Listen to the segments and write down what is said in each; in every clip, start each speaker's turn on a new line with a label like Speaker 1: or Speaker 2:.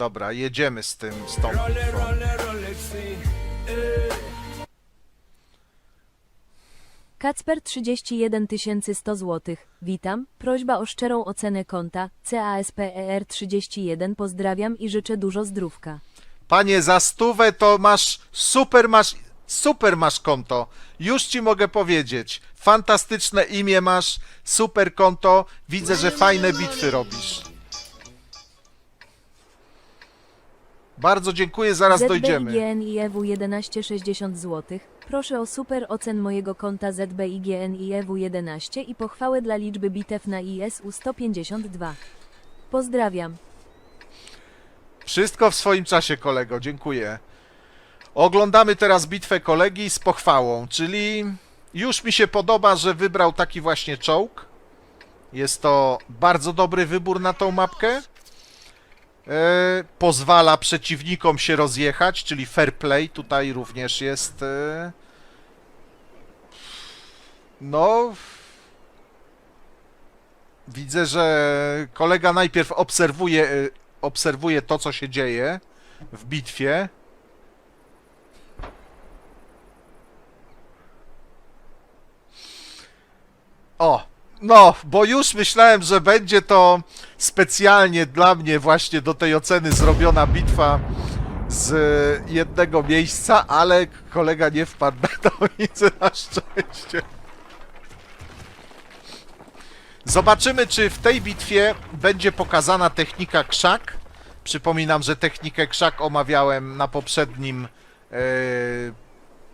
Speaker 1: Dobra, jedziemy z tym, z tą
Speaker 2: Rolexy.
Speaker 3: Kacper 31 100 zł. Witam. Prośba o szczerą ocenę konta. CASPER 31. Pozdrawiam i życzę dużo zdrówka.
Speaker 1: Panie, za stówę to masz super masz super masz konto. Już ci mogę powiedzieć. Fantastyczne imię masz, super konto. Widzę, że fajne bitwy robisz. Bardzo dziękuję, zaraz dojdziemy.
Speaker 3: ZBIGNIEW 1160 zł. Proszę o super ocen mojego konta ZBIGNIEW 11 i pochwałę dla liczby bitew na ISU 152. Pozdrawiam.
Speaker 1: Wszystko w swoim czasie, kolego, dziękuję. Oglądamy teraz bitwę kolegi z pochwałą, czyli już mi się podoba, że wybrał taki właśnie czołg. Jest to bardzo dobry wybór na tą mapkę. E, pozwala przeciwnikom się rozjechać, czyli fair play tutaj również jest. E, no. Widzę, że kolega najpierw obserwuje, e, obserwuje to, co się dzieje w bitwie. O, no, bo już myślałem, że będzie to specjalnie dla mnie właśnie do tej oceny zrobiona bitwa z jednego miejsca, ale kolega nie wpadł na to, widzę na szczęście. Zobaczymy, czy w tej bitwie będzie pokazana technika krzak. Przypominam, że technikę krzak omawiałem na poprzednim e,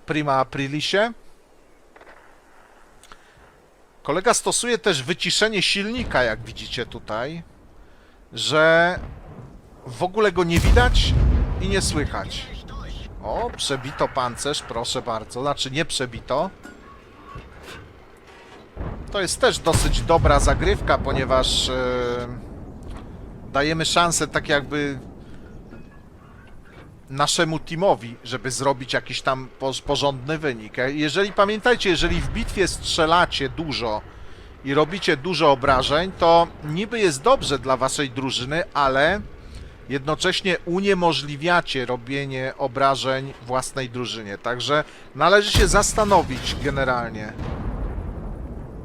Speaker 1: Prima Aprilisie. Kolega stosuje też wyciszenie silnika, jak widzicie tutaj, że w ogóle go nie widać i nie słychać. O, przebito pancerz, proszę bardzo. Znaczy nie przebito. To jest też dosyć dobra zagrywka, ponieważ e, dajemy szansę tak jakby naszemu teamowi, żeby zrobić jakiś tam porządny wynik. E, Jeżeli pamiętajcie, jeżeli w bitwie strzelacie dużo i robicie dużo obrażeń, to niby jest dobrze dla waszej drużyny, ale jednocześnie uniemożliwiacie robienie obrażeń własnej drużynie. Także należy się zastanowić generalnie,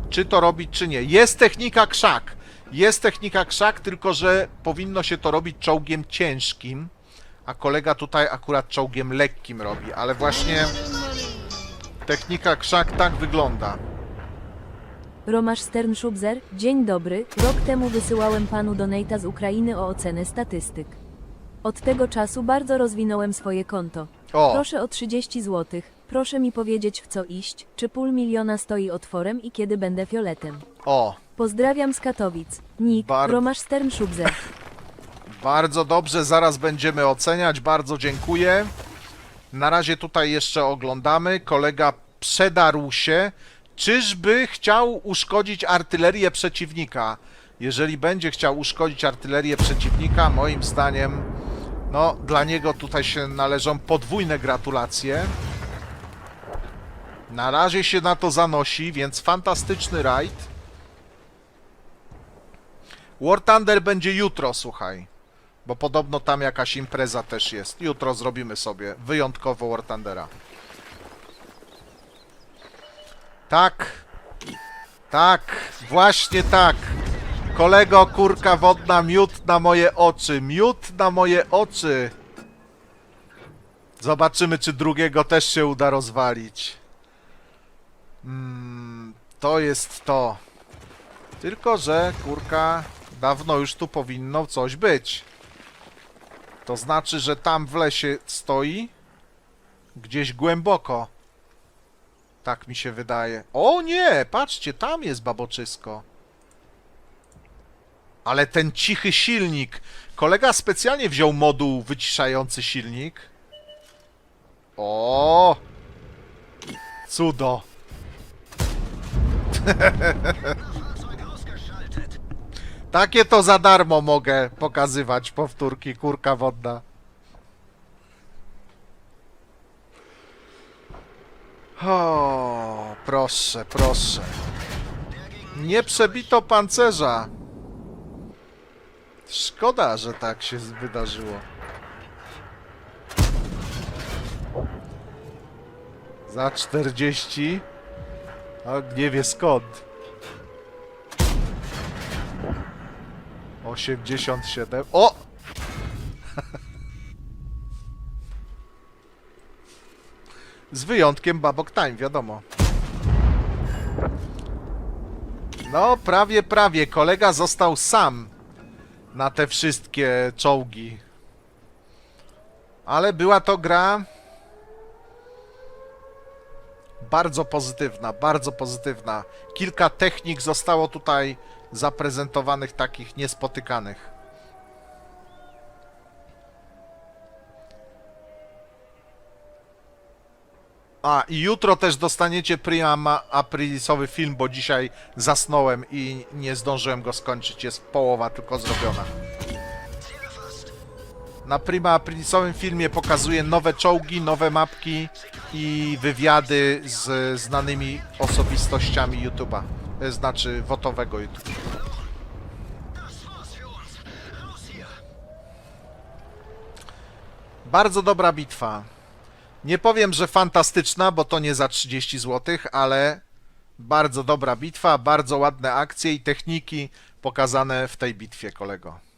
Speaker 1: czy to robić, czy nie. Jest technika krzak. Jest technika krzak, tylko że powinno się to robić czołgiem ciężkim, a kolega tutaj akurat czołgiem lekkim robi, ale właśnie technika krzak tak wygląda.
Speaker 3: Romasz Sternschubzer, dzień dobry. Rok temu wysyłałem panu donata z Ukrainy o ocenę statystyk. Od tego czasu bardzo rozwinąłem swoje konto.
Speaker 1: O,
Speaker 3: Proszę o 30 zł. Proszę mi powiedzieć w co iść, czy pół miliona stoi otworem i kiedy będę fioletem.
Speaker 1: o,
Speaker 3: Pozdrawiam z Katowic. Nick,
Speaker 1: Bar-
Speaker 3: Romasz Sternschubzer.
Speaker 1: bardzo dobrze, zaraz będziemy oceniać, bardzo dziękuję. Na razie tutaj jeszcze oglądamy. Kolega przedarł się. Czyżby chciał uszkodzić artylerię przeciwnika? Jeżeli będzie chciał uszkodzić artylerię przeciwnika, moim zdaniem, no, dla niego tutaj się należą podwójne gratulacje. Na razie się na to zanosi, więc fantastyczny rajd. War Thunder będzie jutro, słuchaj. Bo podobno tam jakaś impreza też jest. Jutro zrobimy sobie wyjątkowo War Thundera. Tak. Tak, właśnie tak. Kolego, kurka wodna, miód na moje oczy. Miód na moje oczy. Zobaczymy, czy drugiego też się uda rozwalić. Mm, to jest to. Tylko, że kurka, dawno już tu powinno coś być. To znaczy, że tam w lesie stoi gdzieś głęboko. Tak mi się wydaje. O nie, patrzcie, tam jest baboczysko. Ale ten cichy silnik. Kolega specjalnie wziął moduł wyciszający silnik. O! Cudo. Takie to za darmo mogę pokazywać powtórki, kurka wodna. O, proszę, proszę. Nie przebito pancerza. Szkoda, że tak się wydarzyło. Za 40. A nie wie skąd. 87. O! Z wyjątkiem Babok Time, wiadomo. No, prawie, prawie. Kolega został sam na te wszystkie czołgi. Ale była to gra bardzo pozytywna, bardzo pozytywna. Kilka technik zostało tutaj zaprezentowanych takich niespotykanych. A, i jutro też dostaniecie prima aprilisowy film, bo dzisiaj zasnąłem i nie zdążyłem go skończyć. Jest połowa tylko zrobiona. Na prima aprilisowym filmie pokazuję nowe czołgi, nowe mapki i wywiady z znanymi osobistościami YouTube'a. E, Znaczy wotowego YouTube. Bardzo dobra bitwa. Nie powiem, że fantastyczna, bo to nie za 30 zł, ale bardzo dobra bitwa, bardzo ładne akcje i techniki pokazane w tej bitwie, kolego.